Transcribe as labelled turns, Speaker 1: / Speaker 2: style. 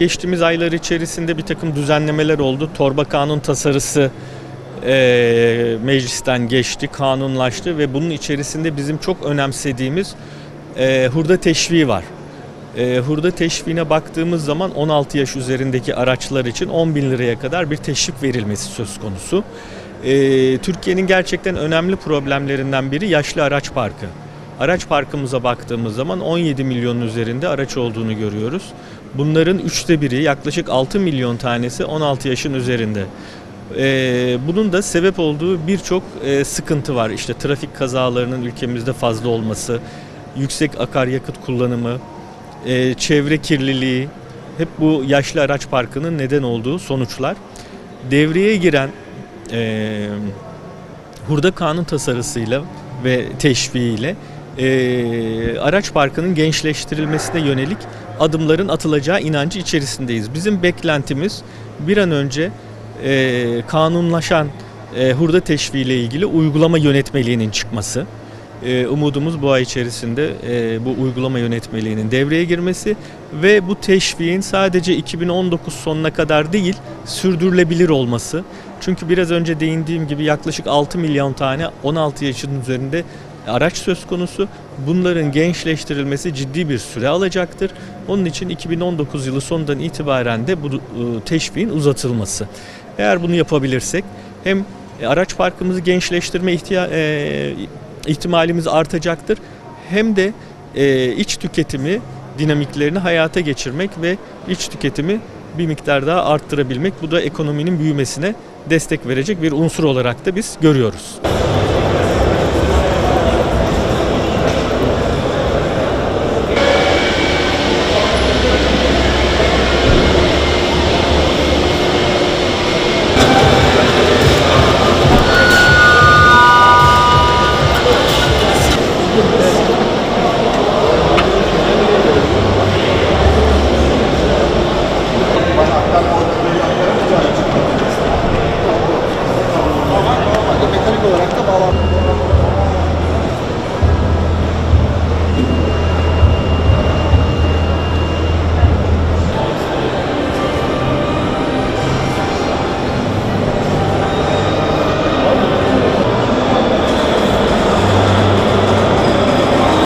Speaker 1: Geçtiğimiz aylar içerisinde bir takım düzenlemeler oldu. Torba kanun tasarısı e, meclisten geçti, kanunlaştı ve bunun içerisinde bizim çok önemsediğimiz e, hurda teşviği var. E, hurda teşviğine baktığımız zaman 16 yaş üzerindeki araçlar için 10 bin liraya kadar bir teşvik verilmesi söz konusu. E, Türkiye'nin gerçekten önemli problemlerinden biri yaşlı araç parkı. Araç parkımıza baktığımız zaman 17 milyonun üzerinde araç olduğunu görüyoruz. Bunların üçte biri yaklaşık 6 milyon tanesi 16 yaşın üzerinde. Ee, bunun da sebep olduğu birçok e, sıkıntı var. İşte trafik kazalarının ülkemizde fazla olması, yüksek akaryakıt kullanımı, e, çevre kirliliği, hep bu yaşlı araç parkının neden olduğu sonuçlar. Devreye giren e, hurda kanun tasarısıyla ve teşviğiyle e, araç parkının gençleştirilmesine yönelik adımların atılacağı inancı içerisindeyiz. Bizim beklentimiz bir an önce e, kanunlaşan e, hurda teşviği ile ilgili uygulama yönetmeliğinin çıkması. E, umudumuz bu ay içerisinde e, bu uygulama yönetmeliğinin devreye girmesi ve bu teşviğin sadece 2019 sonuna kadar değil sürdürülebilir olması. Çünkü biraz önce değindiğim gibi yaklaşık 6 milyon tane 16 yaşın üzerinde araç söz konusu. Bunların gençleştirilmesi ciddi bir süre alacaktır. Onun için 2019 yılı sonundan itibaren de bu e, teşviğin uzatılması. Eğer bunu yapabilirsek hem e, araç parkımızı gençleştirme e, ihtimalimiz artacaktır. Hem de iç tüketimi dinamiklerini hayata geçirmek ve iç tüketimi bir miktar daha arttırabilmek. Bu da ekonominin büyümesine destek verecek bir unsur olarak da biz görüyoruz. ke bawah.